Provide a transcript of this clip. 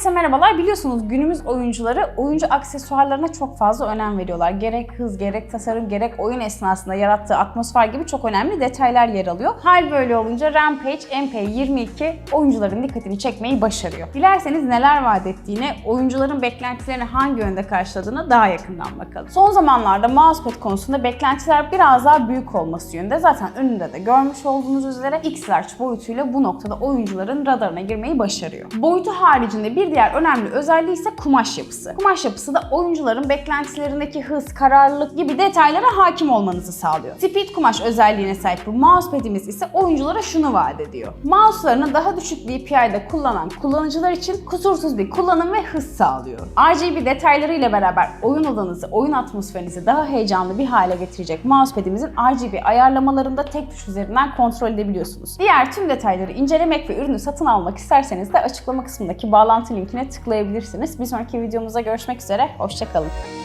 Herkese merhabalar. Biliyorsunuz günümüz oyuncuları oyuncu aksesuarlarına çok fazla önem veriyorlar. Gerek hız, gerek tasarım, gerek oyun esnasında yarattığı atmosfer gibi çok önemli detaylar yer alıyor. Hal böyle olunca Rampage MP22 oyuncuların dikkatini çekmeyi başarıyor. Dilerseniz neler vaat ettiğine, oyuncuların beklentilerini hangi yönde karşıladığına daha yakından bakalım. Son zamanlarda mousepad konusunda beklentiler biraz daha büyük olması yönünde. Zaten önünde de görmüş olduğunuz üzere X-Large boyutuyla bu noktada oyuncuların radarına girmeyi başarıyor. Boyutu haricinde bir diğer önemli özelliği ise kumaş yapısı. Kumaş yapısı da oyuncuların beklentilerindeki hız, kararlılık gibi detaylara hakim olmanızı sağlıyor. Speed kumaş özelliğine sahip bu mousepad'imiz ise oyunculara şunu vaat ediyor. Mouse'larını daha düşük DPI'de kullanan kullanıcılar için kusursuz bir kullanım ve hız sağlıyor. RGB detaylarıyla beraber oyun odanızı, oyun atmosferinizi daha heyecanlı bir hale getirecek mousepad'imizin RGB ayarlamalarında tek tuş üzerinden kontrol edebiliyorsunuz. Diğer tüm detayları incelemek ve ürünü satın almak isterseniz de açıklama kısmındaki bağlantı linkine tıklayabilirsiniz. Bir sonraki videomuzda görüşmek üzere, hoşçakalın.